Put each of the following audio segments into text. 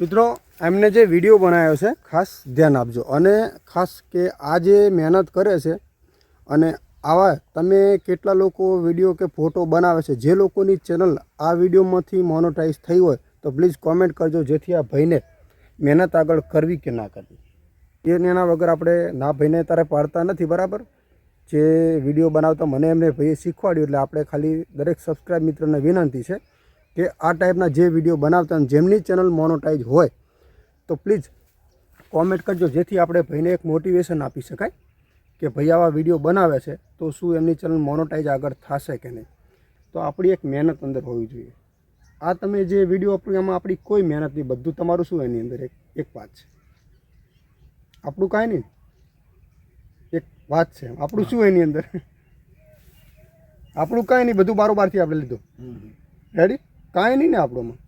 મિત્રો, એમને જે વીડિયો બનાવ્યો છે, ખાસ ધ્યાન આપજો. અને ખાસ કે આ જે મહેનત કરે છે, અને આવા તમે કેટલા લોકો વીડિયો કે ફોટો બનાવે છે, જે લોકોની ચેનલ આ વિડીયોમાંથી મોનોટાઈઝ થઈ હોય, તો પ્લીઝ કોમેન્ટ કરજો, જેથી આ ભાઈને મહેનત આગળ કરવી કે ના કરવી. એ એના વગર આપણે ના ભાઈને તારે પાડતા નથી, બરાબર? જે વીડિયો બનાવતા, મને એમને ભાઈએ શીખવાડ્યું, એટલે આપણે ખાલી દરેક સબસ્ક્રાઇબ મિત્રને વિનંતી છે. કે આ ટાઈપના જે વીડિયો બનાવતા અને જેમની ચેનલ મોનોટાઈઝ હોય તો પ્લીઝ કોમેન્ટ કરજો. જેથી આપણે ભાઈને એક મોટિવેશન આપી શકાય કે ભાઈ આવા વીડિયો બનાવે છે તો શું એમની ચેનલ મોનોટાઈઝ આગળ થશે કે નહીં. તો આપણી એક મહેનત અંદર હોવી જોઈએ. આ તમે જે વીડિયો એમાં આપણી કોઈ મહેનત નહીં બધું તમારું શું એની અંદર? એક એક વાત છે. આપણું કાંઈ નહીં. એક વાત છે. આપણું શું એની અંદર? આપણું કાંઈ નહીં બધું બારોબારથી આપણે લીધું. રેડી કાંઈ નહીં ને આપણોમાં.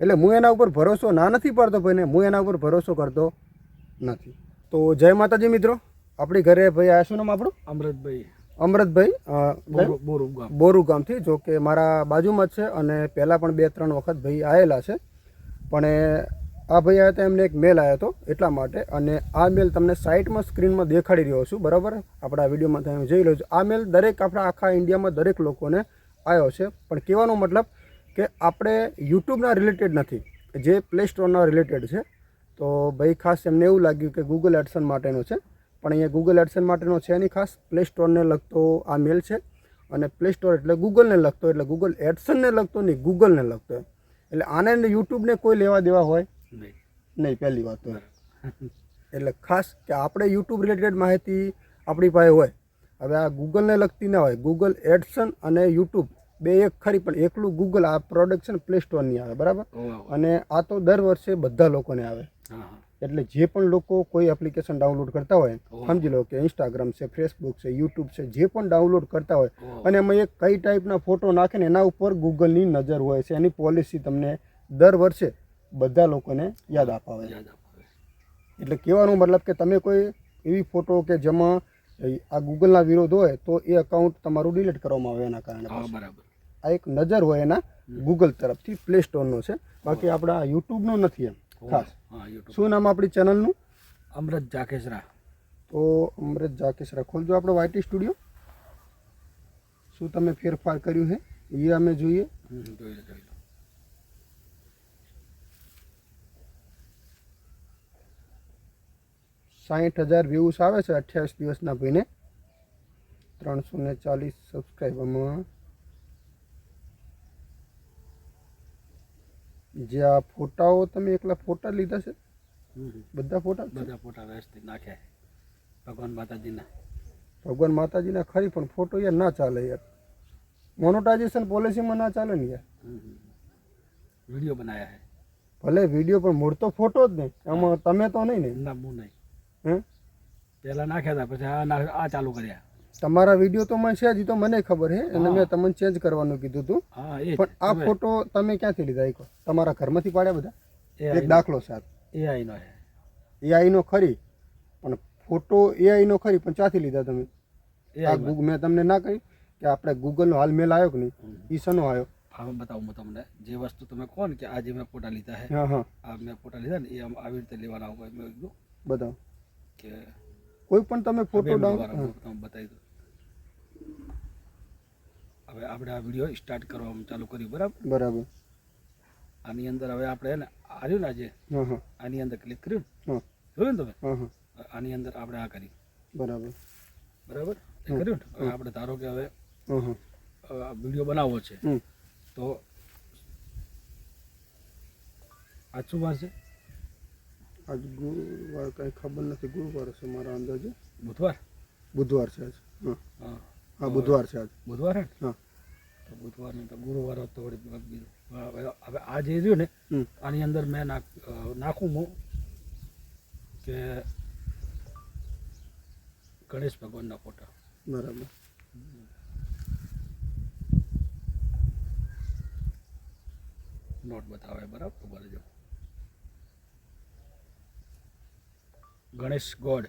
એટલે હું એના ઉપર ભરોસો ના નથી પાડતો ભાઈને હું એના ઉપર ભરોસો કરતો નથી. તો જય માતાજી મિત્રો આપણી ઘરે ભાઈ આ શું નામ આપણું? અમૃતભાઈ. અમૃતભાઈ બોરુ ગામથી જો કે મારા બાજુમાં જ છે અને પહેલાં પણ બે ત્રણ વખત ભાઈ આવેલા છે. પણ એ આ ભાઈ આવ્યા હતા એમને એક મેલ આવ્યો હતો એટલા માટે. અને આ મેલ તમને સાઇટમાં સ્ક્રીનમાં દેખાડી રહ્યો છું બરાબર? આપણા વિડીયોમાં તમે જોઈ લો છો. આ મેલ દરેક આપણા આખા ઇન્ડિયામાં દરેક લોકોને આવ્યો છે. પણ કહેવાનો મતલબ કે આપણે યુટ્યુબના રિલેટેડ નથી જે પ્લે સ્ટોરના રિલેટેડ છે. તો ભાઈ ખાસ એમને એવું લાગ્યું કે ગૂગલ એડસન માટેનો છે પણ અહીંયા ગૂગલ એડસન માટેનો છે નહીં ખાસ. પ્લે સ્ટોરને લગતો આ મેલ છે અને પ્લે સ્ટોર એટલે ગૂગલને લગતો એટલે ગૂગલ એડસનને લગતો નહીં ગૂગલને લગતો. એટલે આને યુટ્યુબને કોઈ લેવા દેવા હોય? નહીં. નહીં પહેલી વાત તો એટલે ખાસ કે આપણે યુટ્યુબ રિલેટેડ માહિતી આપણી પાસે હોય. હવે આ ગૂગલને લગતી ના હોય. ગૂગલ એડસન અને યુટ્યુબ બે એક ખરી પણ એકલું ગૂગલ આ પ્રોડક્ટ છે ને પ્લે સ્ટોરની આવે બરાબર અને આ તો દર વર્ષે બધા લોકોને આવે. એટલે જે પણ લોકો કોઈ એપ્લિકેશન ડાઉનલોડ કરતા હોય સમજી લો કે ઇન્સ્ટાગ્રામ છે ફેસબુક છે યુટ્યુબ છે જે પણ ડાઉનલોડ કરતા હોય અને એમાં એક કઈ ટાઈપના ફોટો નાખે ને એના ઉપર ગૂગલની નજર હોય છે એની પોલિસી તમને દર વર્ષે બધા લોકોને યાદ અપાવે. છે યાદ અપાવે. એટલે કહેવાનો મતલબ કે તમે કોઈ એવી ફોટો કે જેમાં આ ગૂગલના વિરોધ હોય તો એ અકાઉન્ટ તમારું ડિલીટ કરવામાં આવે એના કારણે બરાબર. આ એક નજર હોય એના ગૂગલ તરફથી પ્લે સ્ટોરનો છે. બાકી આપણા યુટ્યુબનો નથી એમ ખાસ. શું નામ આપણી ચેનલનું? અમૃત જાકેશરા. તો અમૃત જાકેશરા ખોલજો આપણો વાયટી સ્ટુડિયો શું તમે ફેરફાર કર્યું છે? એ અમે જોઈએ. સાહીઠ હજાર વ્યૂઝ આવે છે અઠ્યાવીસ દિવસના ભાઈને. ત્રણસો ને ચાલીસ સબસ્ક્રાઈબરમાં જે આ ફોટાઓ તમે એકલા ફોટા લીધા છે. બધા ફોટા? બધા ફોટા વ્યવસ્થિત નાખ્યા ભગવાન માતાજીના. ભગવાન માતાજીના ખરી પણ ફોટો યાર ના ચાલે યાર. મોનોટાઇઝેશન પોલિસીમાં ના ચાલે ને યાર. વીડિયો બનાવ્યા હે ભલે વીડિયો પણ મૂળ તો ફોટો જ નહીં. એમાં તમે તો નહીં ને. ના હું નહીં. હે? પહેલાં નાખ્યા હતા પછી આ ના- આ ચાલુ કર્યા. તમારા વીડિયો તો મને છે જ ઈ તો મને ખબર છે અને મેં તમને ચેન્જ કરવાનું કીધું હતું પણ આ ફોટો તમે ક્યાંથી લીધા એક તમારા ઘરમાંથી પાડ્યા બધા? એક દાખલો સાથ એઆઈ નો એઆઈ એઆઈનો ખરી પણ ફોટો એઆઈનો ખરી પણ ક્યાંથી લીધા તમે? આ એઆઈ ગૂગ- મેં તમને ના કહ્યું કે આપણે ગૂગલનો હાલ મેલ આવ્યો કે નહીં? ઈ શનો આવ્યો હા બતાવું હું તમને. જે વસ્તુ તમે કહો ને કે આજે મેં ફોટા લીધા છે હા હા. આ મેં ફોટા લીધા ને એ આવી રીતે લેવાના હોય મેં કીધું બતાવો. કે કોઈ પણ તમે ફોટો ડાઉન બતાવી દઉં. હવે આપણે આ વીડિયો સ્ટાર્ટ કરવાનું ચાલુ કર્યું બરાબર? બરાબર. આની અંદર હવે આપણે ને આવ્યું ને આજે? આની અંદર ક્લિક કર્યું જોયું ને તમે? આની અંદર આપણે આ કરી. બરાબર. બરાબર? કર્યું ને? હવે આપણે ધારો કે હવે વીડિયો બનાવવો છે. તો આજ શું વાર છે? આજ ગુરુવાર કંઈ ખબર નથી. ગુરુવાર છે મારા અંદાજે. બુધવાર? બુધવાર છે આજ. હા. હા. હા બુધવાર છે આજ. બુધવાર? હે હા. તો બુધવાર ને તો ગુરુવાર હોત હવે આ જે રહ્યું ને આની અંદર મેં નાખું હું કે ગણેશ ભગવાનના ફોટા. બરાબર. નોટ બતાવે બરાબર? ઊભા જો ગણેશ ગોડ.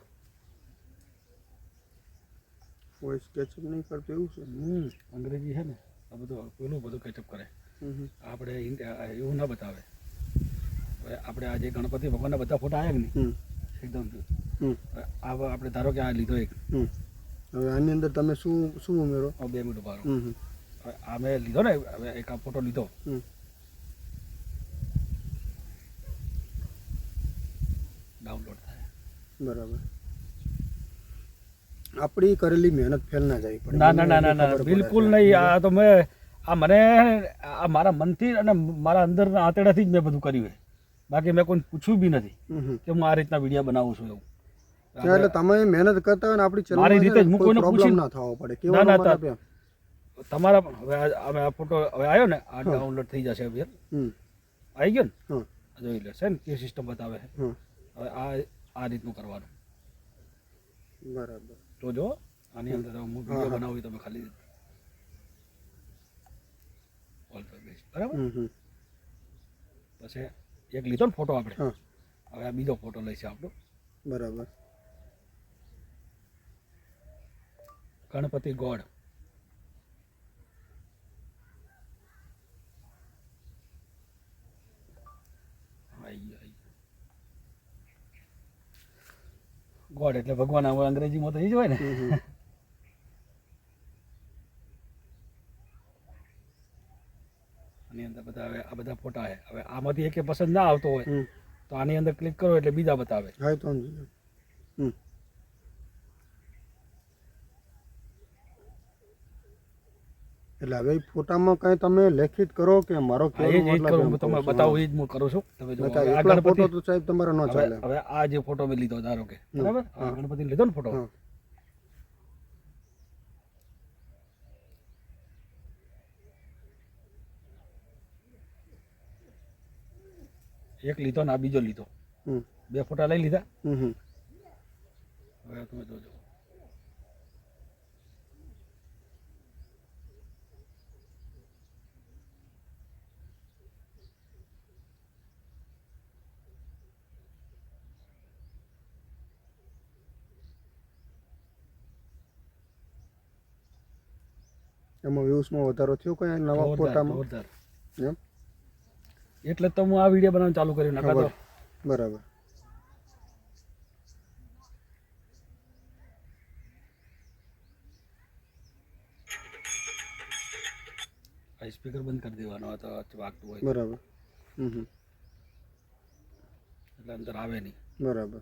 કોઈ સ્કેચઅપ નહીં કરતો એવું છે? હમ અંગ્રેજી છે ને. આ બધું પેલું બધું કેચઅપ કરે. આપણે એવું ના બતાવે. આપણે આજે ગણપતિ ભગવાનના બધા ફોટા આવ્યા કે નહીં? એકદમ. હમ. આ આપણે ધારો કે આ લીધો એક. હમ. હવે આની અંદર તમે શું શું ઉમેરો? બે મિનિટ ઊભા હમ હમ. હવે આ મેં લીધો ને હવે એક આ ફોટો લીધો. હમ. ડાઉનલોડ થાય. બરાબર. આપણી કરેલી મહેનત ફેલ ના જાય પડે ના ના ના ના ના બિલકુલ નહીં. આ તો મેં આ મને આ મારા મનથી અને મારા અંદરના આંતરડાથી જ મેં બધું કર્યું છે. બાકી મેં કોઈ પૂછ્યું બી નથી. કે હું આ રીતના વીડિયો બનાવું છું એવું. એટલે તમે મહેનત કરતા હોય ને આપણી મારી રીતે હું કોઈને પૂછી ના થવો પડે. ના, ના, તમારા પણ હવે અમે આ ફોટો હવે આવ્યો ને આ ડાઉનલોડ થઈ જશે હવે. હમ. આવી ગયો ને? જોઈ લે છે ને કે સિસ્ટમ બતાવે છે. હવે આ આ રીતનું કરવાનું. બરાબર. જોજો આની અંદર હું વીડિયો બનાવું તમે ખાલી ઓલ ધ બેસ્ટ બરાબર? પછી એક લીધો ને ફોટો આપણે. હવે આ બીજો ફોટો લઈશું આપણો. બરાબર. ગણપતિ ગોડ આઈ ગયો, આઈ ગયો. ગોડ એટલે ભગવાન આવું અંગ્રેજીમાં તો એ જ હોય ને. આની અંદર બધા હવે આ બધા ફોટા છે. હવે આમાંથી એક પસંદ ના આવતો હોય તો આની અંદર ક્લિક કરો એટલે બીજા બતાવે. હા તો હમ. એટલે હવે ફોટામાં કઈ તમે લેખિત કરો કે મારો મતલબ હું તમને બતાવું એ જ હું કરું છું. તમે જો ફોટો તો સાહેબ તમારો ન ચાલે. હવે આ જે ફોટો મેં લીધો ધારો કે. બરાબર? આ ગણપતિ લીધો ને ફોટો. એક લીધો ને આ બીજો લીધો. બે ફોટા લઈ લીધા. હવે તમે જોજો. એમાં વ્યૂઝમાં વધારો થયો કોઈ નવા ફોટામાં? એમ? એટલે તો હું આ વીડિયો બનાવવાનું ચાલુ કર્યું નાખા બરાબર. સ્પીકર બંધ કરી દેવાનો આ તો વાગતું હોય. બરાબર. હમ હમ. એટલે અંદર આવે નહીં. બરાબર.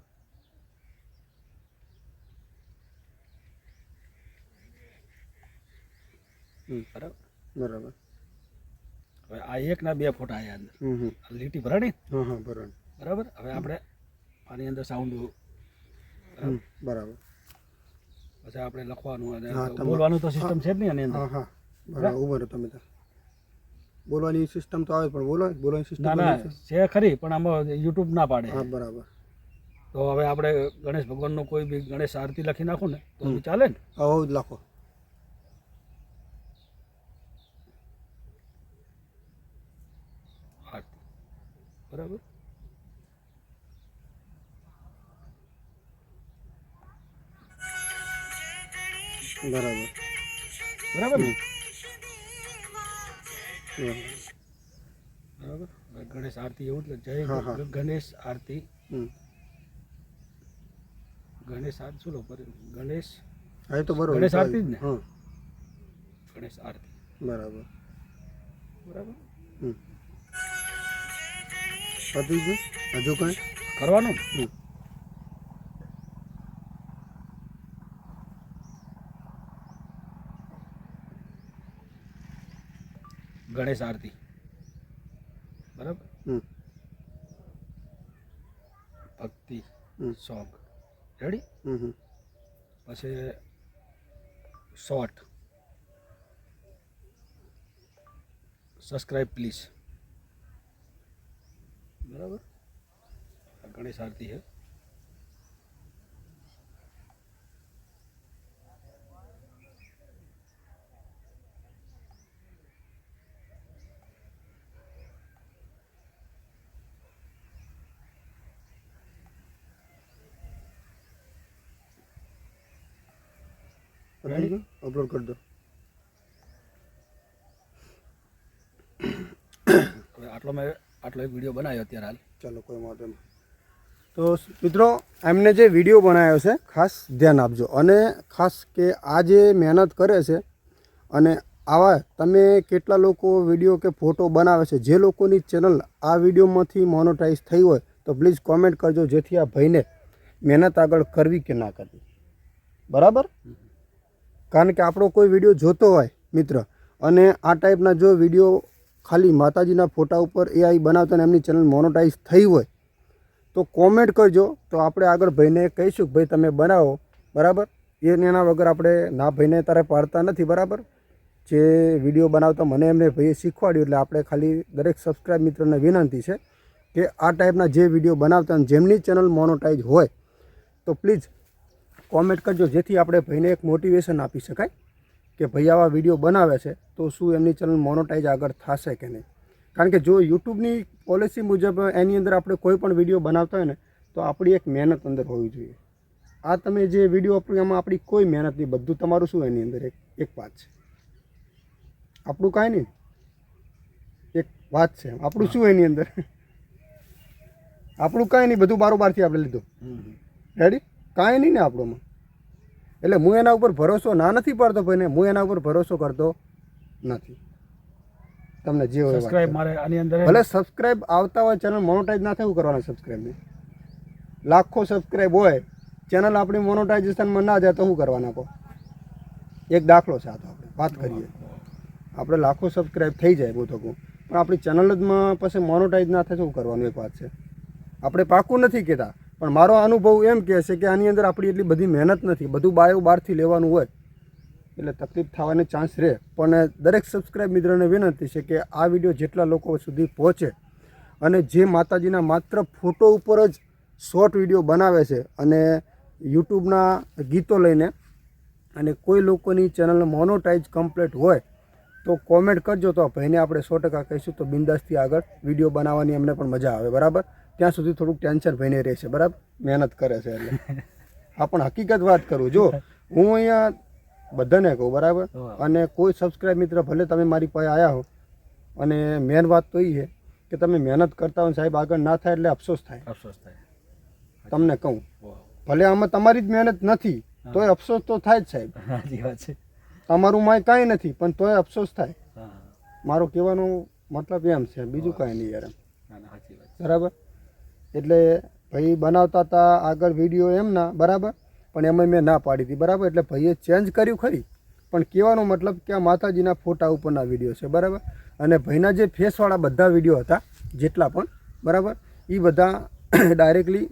બરાબર? બરાબર. હવે આ એક ના બે ફોટા આવ્યા અંદર. લીટી ભરાણી? હા હા બરાબર બરાબર? હવે આપણે આની અંદર સાઉન્ડ બરાબર. પછી આપણે લખવાનું અને બોલવાનું તો સિસ્ટમ છે જ નહીં આની અંદર. હા હા. બરાબર? ઊભો તમે તો. બોલવાની સિસ્ટમ તો આવે પણ બોલો બોલવાની સિસ્ટમ ના ના છે ખરી પણ આમાં યુટ્યુબ ના પાડે. હા બરાબર. તો હવે આપણે ગણેશ ભગવાનનો કોઈ બી ગણેશ આરતી લખી નાખું ને તો ચાલે ને? આવો જ લખો આરતી બરાબર? બરાબર. બરાબર ને? બરાબર. ગણેશ આરતી એવું જ જય. ગણેશ આરતી. ગણેશ આરતી શું લો પર- ગણેશ? હા તો બરાબર. ગણેશ આરતી જ ને? ગણેશ આરતી. બરાબર. બરાબર? પતી ગયું હજુ કંઈ. કરવાનું? ગણેશ આરતી. બરાબર? ભક્તિ સોંગ. રેડી હમ હમ. પછી શોર્ટ સબસ્ક્રાઈબ પ્લીઝ બરાબર? આ ગણેશ આરતી છે અપલોડ કરી દો. આટલો મેં આટલો એક વીડિયો બનાવ્યો અત્યારે હાલ. ચાલો કોઈ વાંધો નહીં. તો મિત્રો એમને જે વીડિયો બનાવ્યો છે ખાસ ધ્યાન આપજો. અને ખાસ કે આ જે મહેનત કરે છે અને આવા તમે કેટલા લોકો વીડિયો કે ફોટો બનાવે છે જે લોકોની ચેનલ આ વિડીયોમાંથી મોનોટાઈઝ થઈ હોય તો પ્લીઝ કોમેન્ટ કરજો જેથી આ ભાઈને મહેનત આગળ કરવી કે ના કરવી. બરાબર? કારણ કે આપણો કોઈ વીડિયો જોતો હોય મિત્ર અને આ ટાઈપના જો વીડિયો ખાલી માતાજીના ફોટા ઉપર એઆઈ બનાવતા અને એમની ચેનલ મોનોટાઈઝ થઈ હોય, તો કોમેન્ટ કરજો. તો આપણે આગળ ભાઈને કહીશું કે ભાઈ તમે બનાવો, બરાબર? એને વગર આપણે ના ભાઈને તારે પાડતા નથી, બરાબર? જે વીડિયો બનાવતા મને એમને ભાઈએ શીખવાડ્યું, એટલે આપણે ખાલી દરેક સબસ્ક્રાઈબ મિત્રોને વિનંતી છે કે આ ટાઈપના જે વીડિયો બનાવતા જેમની ચેનલ મોનોટાઈઝ હોય, તો પ્લીઝ કોમેન્ટ કરજો, જેથી આપણે ભાઈને એક મોટિવેશન આપી શકાય. કે ભાઈ આવા વીડિયો બનાવે છે તો શું એમની ચેનલ મોનોટાઈઝ આગળ થશે કે નહીં? કારણ કે જો યુટ્યુબની પોલિસી મુજબ એની અંદર આપણે કોઈ પણ વીડિયો બનાવતા હોય ને તો આપણી એક મહેનત અંદર હોવી જોઈએ. આ તમે જે વીડિયો આપણી એમાં આપણી કોઈ મહેનત નહીં બધું તમારું શું એની અંદર? એક એક વાત છે. આપણું કાંઈ નહીં. એક વાત છે આપણું શું એની અંદર? આપણું કાંઈ નહીં બધું બારોબારથી આપણે લીધું. રેડી કાંઈ નહીં ને આપણોમાં. એટલે હું એના ઉપર ભરોસો ના નથી પડતો ભાઈને હું એના ઉપર ભરોસો કરતો નથી. તમને જે હોય સબસ્ક્રાઇબ મારે આની અંદર ભલે સબસ્ક્રાઇબ આવતા હોય ચેનલ મોનોટાઈઝ ના થયું કરવાના સબસ્ક્રાઇબને લાખો સબસ્ક્રાઇબ હોય ચેનલ આપણી મોનોટાઇઝેશનમાં ના જાય તો શું કરવાના કહો? એક દાખલો છે આ તો આપણે વાત કરીએ. આપણે લાખો સબસ્ક્રાઇબ થઈ જાય બહુ તો કહું. પણ આપણી ચેનલ જ માં પછી મોનોટાઈઝ ના થાય શું કરવાનું એક વાત છે. આપણે પાકું નથી કહેતા. પણ મારો અનુભવ એમ કહે છે કે આની અંદર આપણી એટલી બધી મહેનત નથી. બધું બાયો બહારથી લેવાનું હોય, એટલે તકલીફ થવાની ચાન્સ રહે. પણ દરેક સબસ્ક્રાઇબ મિત્રોને વિનંતી છે કે આ વીડિયો જેટલા લોકો સુધી પહોંચે અને જે માતાજીના માત્ર ફોટો ઉપર જ શોર્ટ વીડિયો બનાવે છે અને યુટ્યુબના ગીતો લઈને અને કોઈ લોકોની ચેનલ મોનોટાઈઝ કમ્પ્લીટ હોય, તો કોમેન્ટ કરજો. તો ભાઈને આપણે સો ટકા કહીશું તો બિંદાસથી આગળ વીડિયો બનાવવાની એમને પણ મજા આવે. બરાબર? ત્યાં સુધી થોડુંક ટેન્શન ભઈને રહે છે બરાબર? મહેનત કરે છે એટલે. હા પણ હકીકત વાત કરું જો હું અહીંયા બધાને કહું બરાબર? અને કોઈ સબસ્ક્રાઇબ મિત્ર ભલે તમે મારી પાસે આવ્યા હો અને મેન વાત તો એ છે કે તમે મહેનત કરતા હોય સાહેબ આગળ ના થાય એટલે અફસોસ થાય. અફસોસ થાય. તમને કહું ભલે આમાં તમારી જ મહેનત નથી તોય અફસોસ તો થાય જ સાહેબ. છે. તમારું માય કાંઈ નથી પણ તોય અફસોસ થાય. મારો કહેવાનો મતલબ એમ છે બીજું કાંઈ નહીં યાર. બરાબર? એટલે ભાઈ બનાવતા હતા આગળ વીડિયો એમના બરાબર? પણ એમાં મેં ના પાડી હતી બરાબર? એટલે ભાઈએ ચેન્જ કર્યું ખરી. પણ કહેવાનો મતલબ કે આ માતાજીના ફોટા ઉપરના વીડિયો છે બરાબર? અને ભાઈના જે ફેસવાળા બધા વીડિયો હતા જેટલા પણ બરાબર? એ બધા ડાયરેક્ટલી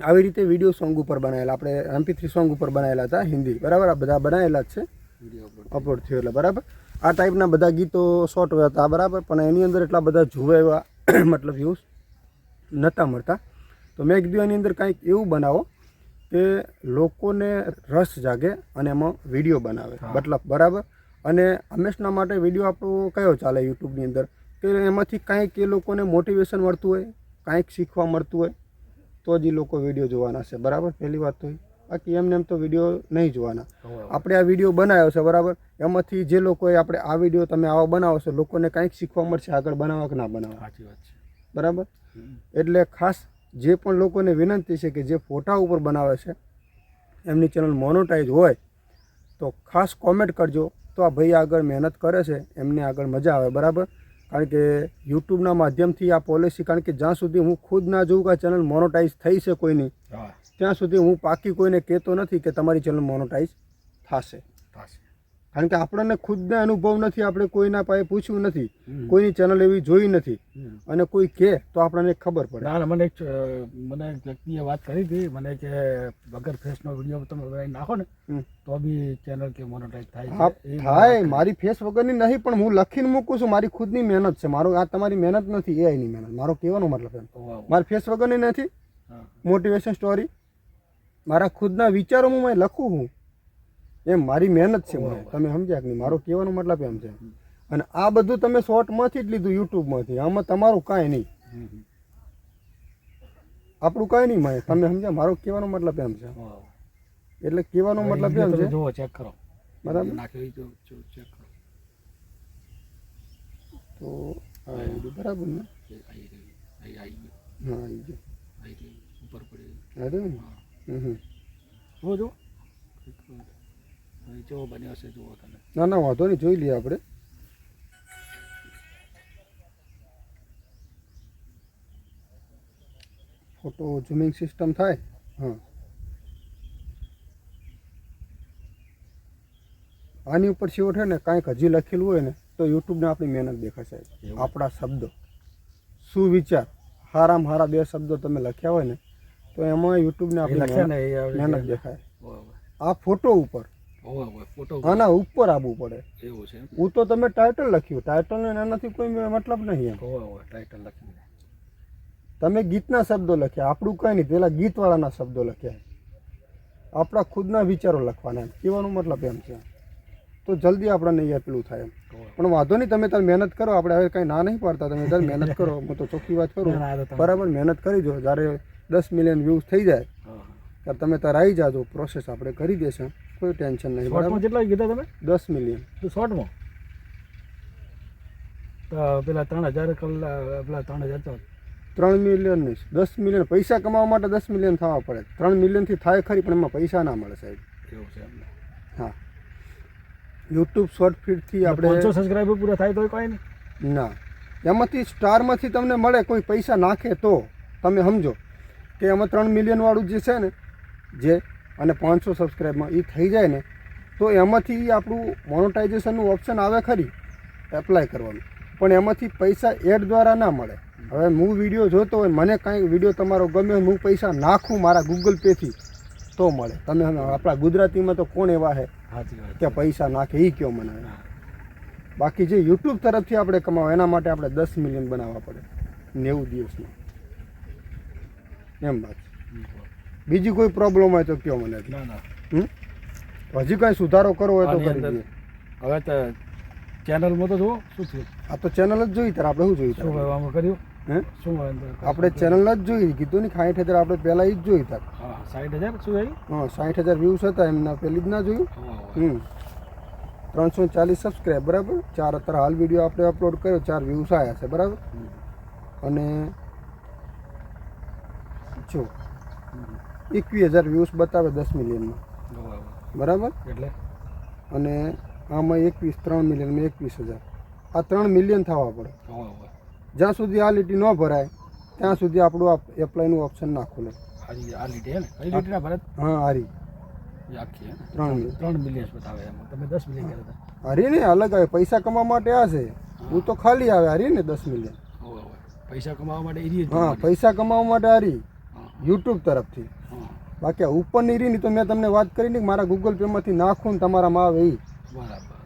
આવી રીતે વીડિયો સોંગ ઉપર બનાવેલા આપણે એમપી થ્રી સોંગ ઉપર બનાવેલા હતા હિન્દી બરાબર? આ બધા બનાવેલા જ છે. અપલોડ થયો એટલે બરાબર? આ ટાઈપના બધા ગીતો શોર્ટ હતા બરાબર? પણ એની અંદર એટલા બધા જુએ એવા મતલબ વ્યૂઝ નહોતા મળતા. તો મેં કીધું એની અંદર કાંઈક એવું બનાવો કે લોકોને રસ જાગે અને એમાં વીડિયો બનાવે. મતલબ બરાબર? અને હંમેશના માટે વીડિયો આપણો કયો ચાલે યુટ્યુબની અંદર? કે એમાંથી કાંઈક એ લોકોને મોટિવેશન મળતું હોય કાંઈક શીખવા મળતું હોય તો જ એ લોકો વીડિયો જોવાના છે. બરાબર? પહેલી વાત તો એ. બાકી એમને એમ તો વીડિયો નહીં જોવાના. આપણે આ વીડિયો બનાવ્યો છે બરાબર? એમાંથી જે લોકોએ આપણે આ વીડિયો તમે આવા બનાવો છો લોકોને કંઈક શીખવા મળશે આગળ બનાવવા કે ના બનાવવા સાચી વાત છે. બરાબર. એટલે ખાસ જે પણ લોકોને વિનંતી છે કે જે ફોટા ઉપર બનાવે છે એમની ચેનલ મોનોટાઈઝ હોય તો ખાસ કોમેન્ટ કરજો. તો આ ભાઈ આગળ મહેનત કરે છે એમને આગળ મજા આવે બરાબર? કારણ કે યુટ્યુબના માધ્યમથી આ પોલિસી કારણ કે જ્યાં સુધી હું ખુદ ના જોઉં કે આ ચેનલ મોનોટાઈઝ થઈ છે કોઈની ત્યાં સુધી હું પાકી કોઈને કહેતો નથી કે તમારી ચેનલ મોનોટાઈઝ થશે. કારણ કે આપણને ખુદને અનુભવ નથી આપણે કોઈના પાસે પૂછ્યું નથી કોઈની ચેનલ એવી જોઈ નથી. અને કોઈ કહે તો આપણને ખબર પડે. ના મને એક મને એક વ્યક્તિએ વાત કરી હતી મને કે વગર ફેસનો વીડિયો તમે બનાવી નાખો ને તો બી ચેનલ કે મોનોટાઈઝ થાય થાય મારી ફેસ વગરની નહીં પણ હું લખીને મૂકું છું મારી ખુદની મહેનત છે. મારો આ તમારી મહેનત નથી એ આઈની મહેનત. મારો કહેવાનો મતલબ એમ. મારી ફેસ વગરની નથી. મોટિવેશન સ્ટોરી મારા ખુદના વિચારોમાં મેં લખું હું. એમ મારી મહેનત છે તમે સમજ્યા કે નહીં? મારો કહેવાનો મતલબ એમ છે. અને આ બધું તમે શોર્ટમાંથી જ લીધું યુટ્યુબમાંથી. આમાં તમારું કાંઈ નહીં. આપણું કાંઈ નહીં માય. તમે સમજ્યા? મારો કહેવાનો મતલબ એમ છે. એટલે કહેવાનો મતલબ એમ છે. જુઓ ચેક કરો. બરાબર. જો જો ચેક કરો. તો બરાબર ને? હા આવી ગયો. ઉપર પડી હા. હમ હમ. જો જુઓ. જેવો બન્યો હશે જુઓ તમે. ના ના વાંધો નહીં જોઈ લઈએ આપણે. ફોટો ઝૂમિંગ સિસ્ટમ થાય? હા. આની ઉપર છેવટ છે ને કાંઈક હજી લખેલું હોય ને તો યુટ્યુબને આપણી મહેનત દેખાશે. આપણા શબ્દો. સુવિચાર. હારામ હારા બે શબ્દો તમે લખ્યા હોય ને તો એમાં યુટ્યુબને આપણી ને મહેનત છે. દેખાય. આ ફોટો ઉપર આના ઉપર આવવું પડે. એવું છે હું તો તમે ટાઇટલ લખ્યું. ટાઇટલ ને એનાથી કોઈ મતલબ નહીં એમ. ટાઇટલ લખ્યું તમે ગીતના શબ્દો લખ્યા. આપણું કંઈ નહીં પેલા ગીતવાળાના શબ્દો લખ્યા. આપણા ખુદના વિચારો લખવાના એમ. કહેવાનો મતલબ એમ છે. તો જલ્દી આપણને યાર પેલું થાય એમ. પણ વાંધો નહીં તમે તાર મહેનત કરો. આપણે હવે કંઈ ના નહીં પાડતા. તમે તાર મહેનત કરો. હું તો ચોખ્ખી વાત કરું. બરાબર મહેનત કરી જો. જ્યારે દસ મિલિયન વ્યૂઝ થઈ જાય. ત્યારે તમે તાર આવી જાજો. પ્રોસેસ આપણે કરી દેશે. કોઈ ટેન્શન નહીં શોર્ટમાં કેટલા કીધા તમે? દસ મિલિયન તો શોર્ટમાં? તો પેલા ત્રણ હજાર કલાક પેલા ત્રણ હજાર તો. ત્રણ મિલિયન નહીં દસ મિલિયન પૈસા કમાવા માટે દસ મિલિયન થવા પડે. ત્રણ મિલિયનથી થાય ખરી પણ એમાં પૈસા ના મળે સાહેબ. એવું છે એમને. હા. યુટ્યુબ શોર્ટ ફીડથી આપણે પાંચસો સબસ્ક્રાઈબર પૂરા થાય તો કોઈ નહીં? ના. એમાંથી સ્ટારમાંથી તમને મળે કોઈ પૈસા નાખે તો. તમે સમજો કે એમાં ત્રણ મિલિયનવાળું જે છે ને જે અને પાંચસો સબસ્ક્રાઈબમાં એ થઈ જાય ને તો એમાંથી આપણું મોનોટાઇઝેશનનું ઓપ્શન આવે ખરી? એપ્લાય કરવાનું. પણ એમાંથી પૈસા એડ દ્વારા ના મળે. હવે હું વીડિયો જોતો હોય મને કાંઈ વીડિયો તમારો ગમે હું પૈસા નાખું મારા ગૂગલ પેથી તો મળે. તમે આપણા ગુજરાતીમાં તો કોણ એવા છે કે પૈસા નાખે એ કયો મને? બાકી જે યુટ્યુબ તરફથી આપણે કમાવો એના માટે આપણે દસ મિલિયન બનાવવા પડે નેવું દિવસમાં. એમ વાત. બીજી કોઈ પ્રોબ્લેમ હોય તો કયો મને? હજી કાંઈ સુધારો કરવો હોય તો કરી દઈએ. હવે તો ચેનલમાં તો જુઓ શું છે આ તો ચેનલ જ જોઈ ત્યારે આપણે શું જોઈ શું આમાં કર્યું? હે? શું આપણે ચેનલ જ જોઈ કીધું ને સાઠ હજાર આપણે પહેલાં એ જ જોઈ હતા હા સાઠ હજાર? શું હા સાઠ હજાર વ્યૂઝ હતા એમના પહેલી જ ના જોયું. હમ. ત્રણસો ચાલીસ સબસ્ક્રાઈબ બરાબર? ચાર અત્યારે હાલ વીડિયો આપણે અપલોડ કર્યો ચાર વ્યૂઝ આવ્યા છે બરાબર? અને જો. એકવીસ હજાર વ્યૂઝ બતાવે દસ મિલિયનમાં બરાબર? એટલે? અને આમાં એકવીસ ત્રણ મિલિયનમાં એકવીસ હજાર. આ ત્રણ મિલિયન થવા પડે. જ્યાં સુધી આ લીટી ન ભરાય ત્યાં સુધી આપણું આ એપ્લાયનું ઓપ્શન ના ખુલે. આ આ લીટી હે હારી. ત્રણ મિલિયન બતાવે તમે દસ મિલિયન કર્યા હારી ને અલગ આવે. પૈસા કમાવા માટે આ છે. હું. તો ખાલી આવે હારી ને દસ મિલિયન. પૈસા કમાવા માટે હા પૈસા કમાવા માટે હારી. યુટ્યુબ તરફથી. બાકી ઉપરની રીની તો મેં તમને વાત કરી ને કે મારા ગૂગલ પેમાંથી નાખું ને તમારામાં આવે એ. બરાબર.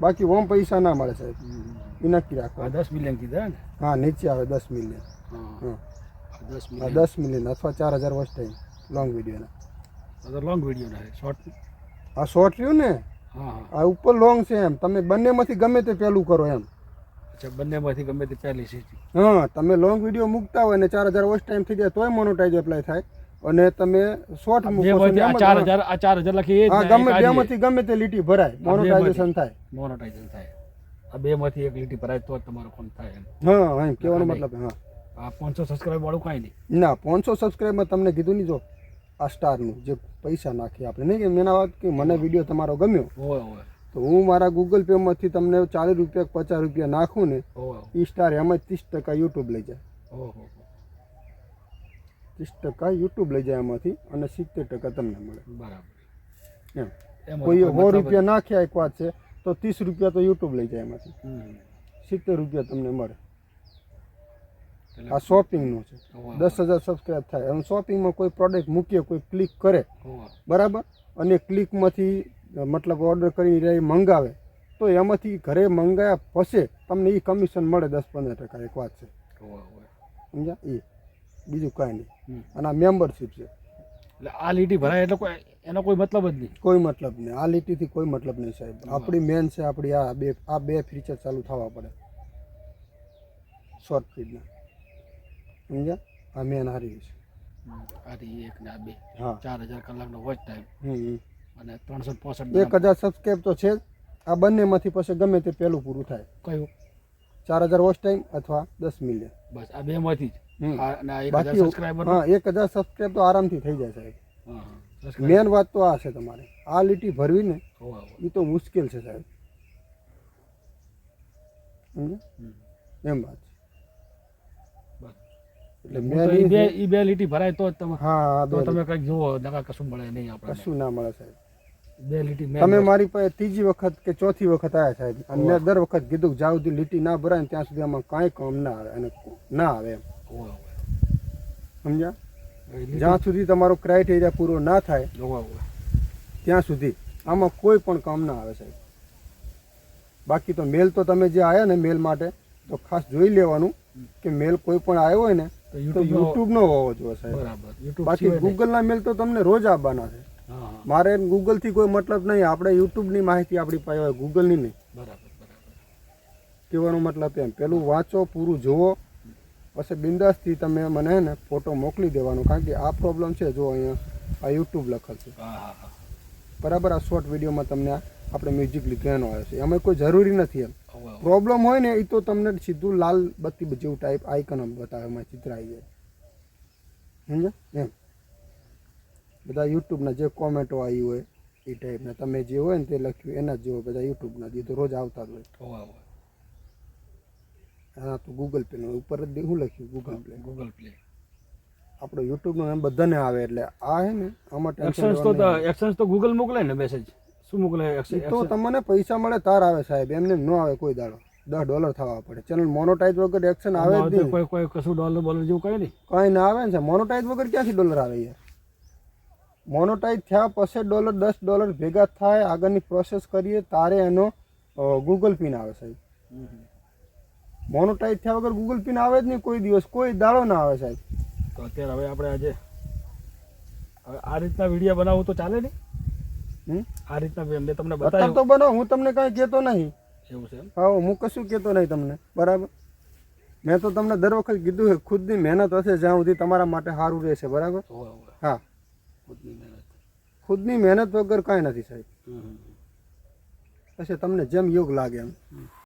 બાકી ઓમ પૈસા ના મળે સાહેબ. એ નક્કી રાખો. દસ મિલિયન કીધા ને? હા નીચે આવે દસ મિલિયન હા. દસ મિલિયન અથવા ચાર હજાર વર્ષ ટાઈમ લોંગ વિડીયોના લોંગ વીડિયો ના શોર્ટ આ શોર્ટ રહ્યું ને? હા હા. આ ઉપર લોંગ છે એમ. તમે બંનેમાંથી ગમે તે પહેલું કરો એમ. અચ્છા બંનેમાંથી ગમે તે પહેલી સીટી હા તમે લોંગ વીડિયો મૂકતા હોય ને ચાર હજાર વોચ ટાઈમ થઈ જાય તોય મોનોટાઈઝ એપ્લાય થાય. અને તમે શોર્ટ મૂકો છો આ એમ જ ચાર હા. હજાર આ ચાર હજાર લખી એ ને, ગમે બેમાંથી ગમે તે લીટી ભરાય મોનોટાઇઝેશન થાય. મોનોટાઇઝેશન થાય. આ બેમાંથી એક લીટી ભરાય તો તમારો ફોન થાય હા એમ કહેવાનો મતલબ હા. આ પાંચસો સબસ્ક્રાઇબ વાળું કાંઈ નહીં. ના પાંચસો સબસ્ક્રાઈબમાં તમને કીધું નહીં જો આ સ્ટારનું જે પૈસા નાખી આપણે નહીં કે મેં વાત કે મને વીડિયો તમારો ગમ્યો. હોય હોય. તો હું મારા ગૂગલ પેમાંથી તમને ચાલીસ રૂપિયા પચાસ રૂપિયા નાખું ને એ સ્ટાર એમાં ત્રીસ ટકા યુટ્યુબ લઈ જાય. ઓહો. ત્રીસ ટકા યુટ્યુબ લઈ જાય એમાંથી અને સિત્તેર ટકા તમને મળે. બરાબર. એમ. કોઈ સો રૂપિયા નાખ્યા એક વાત છે તો ત્રીસ રૂપિયા તો યુટ્યુબ લઈ જાય એમાંથી. સિત્તેર રૂપિયા તમને મળે. આ શોપિંગનું છે. દસ હજાર સબસ્ક્રાઈબ થાય. અને શોપિંગમાં કોઈ પ્રોડક્ટ મૂકીએ કોઈ ક્લિક કરે બરાબર? અને ક્લિકમાંથી મતલબ ઓર્ડર કરીને એ મંગાવે તો એમાંથી ઘરે મંગાયા પછી તમને એ કમિશન મળે દસ પંદર ટકા. એક વાત છે. સમજ્યા? એ બીજું કાંઈ નહીં. અને આ મેમ્બરશીપ છે. એટલે આ લીટી ભરાય એટલે કોઈ એનો કોઈ મતલબ જ નહીં. કોઈ મતલબ નહીં. આ લીટીથી કોઈ મતલબ નહીં સાહેબ. આપણી મેન છે આપણી આ બે આ બે ફીચર ચાલુ થવા પડે. શોર્ટ ફીડના સમજ્યા? આ મેન હારી છે. આ એક ને આ બે. ચાર હજાર કલાકનો વોચ ટાઈમ. અને ત્રણસો પોસઠ એક હજાર સબસ્ક્રાઈબ તો છે જ. આ બંનેમાંથી પછી ગમે તે પહેલું પૂરું થાય. કયું? ચાર હજાર વોચ ટાઈમ અથવા દસ મિલિયન બસ આ જ. આ એક હજાર બાકી હા એક હજાર સબસ્ક્રાઈબ તો આરામથી થઈ જાય સાહેબ. મેન વાત તો આ છે તમારે. આ લીટી ભરવી ને હોવે, હોવે. એ તો મુશ્કેલ છે સાહેબ? એમ વાત. એટલે મેં બે બે લીટી ભરાય તો જ તમે હા હા તો તમે કંઈક જુઓ નકા કશું મળે નહીં આપણે કશું ના મળે સાહેબ. બે લીટી તમે મારી પાસે ત્રીજી વખત કે ચોથી વખત આવ્યા સાહેબ. અને દર વખત કીધું કે જ્યાં સુધી લીટી ના ભરાય ને ત્યાં સુધી આમાં કાંઈ કામ ના આવે અને ના આવે એમ. સમજ્યા? જ્યાં સુધી તમારો ક્રાઇટેરિયા પૂરો ના થાય. ત્યાં સુધી આમાં કોઈ પણ કામ ના આવે સાહેબ. બાકી તો મેલ તો તમે જે આવ્યા ને મેલ માટે તો ખાસ જોઈ લેવાનું કે મેલ કોઈ પણ આવ્યો હોય ને તો યુટ્યુબ નો- હોવો જોઈએ સાહેબ. બરાબર બાકી ગૂગલ ના મેલ તો તમને રોજ આવવાના છે. મારે ગૂગલથી કોઈ મતલબ નહીં. આપણે યુટ્યુબની માહિતી આપણી પાસે હોય ગૂગલની નહીં. બરાબર કહેવાનો મતલબ એમ. પેલું વાંચો પૂરું જુઓ. પછી બિંદાસથી તમે મને ને ફોટો મોકલી દેવાનો. કારણ કે આ પ્રોબ્લેમ છે જો અહીંયા આ યુટ્યુબ લખેલ છે. બરાબર આ શોર્ટ વિડીયોમાં તમને આપણે મ્યુઝિક લીધેલો આવે છે. એમાં કોઈ જરૂરી નથી એમ. પ્રોબ્લેમ હોય ને એ તો તમને સીધું લાલ બત્તી જેવું ટાઈપ આઇકન બતાવે એમાં ચિત્ર આવી જાય. સમજ્યા? એમ. બધા યુટ્યુબના જે કોમેન્ટો આવી હોય એ ટાઈપના તમે જે હોય ને તે લખ્યું એના જ જેવો બધા યુટ્યુબના જે તો રોજ આવતા જ હોય. હા તો ગૂગલ પેનું ઉપર જ શું લખ્યું? ગૂગલ પ્લે ગૂગલ પ્લે આપણો યુટ્યુબનું એમ બધાને આવે એટલે આ હે ને આમાં ટેન્શન તો એક્સન્સ તો ગૂગલ મોકલે ને મેસેજ શું મોકલે. તો તમને પૈસા મળે તાર આવે સાહેબ. એમને ન આવે કોઈ દાડો. દસ ડોલર થવા પડે. ચેનલ મોનોટાઈઝ વગર એક્શન આવે જ નહીં. કોઈ કોઈ કશું ડોલર બોલર જેવું કઈ નહીં. કઈ ના આવે ને મોનોટાઈઝ વગર ક્યાંથી ડોલર આવે યાર મોનોટાઈઝ થયા પછી ડોલર દસ ડોલર ભેગા થાય આગળની પ્રોસેસ કરીએ તારે એનો ગૂગલ પિન આવે સાહેબ. મોનોટાઈઝ થયા વગર ગૂગલ પિન આવે જ નહીં કોઈ દિવસ કોઈ દાડો ના આવે સાહેબ. તો અત્યારે હવે આપણે આજે હવે આ રીતના વીડિયો બનાવવું તો ચાલે નહીં? આ રીતના મેં તમને બતાવ્યું. તો બનાવો હું તમને કાંઈ કહેતો નહીં. એવું છે હા હું કશું કહેતો નહીં તમને. બરાબર? મેં તો તમને દર વખત કીધું છે ખુદની મહેનત હશે જ્યાં સુધી તમારા માટે સારું રહેશે બરાબર. હા. ખુદની મહેનત. ખુદની મહેનત વગર કાંઈ નથી સાહેબ. પછી તમને જેમ યોગ લાગે એમ.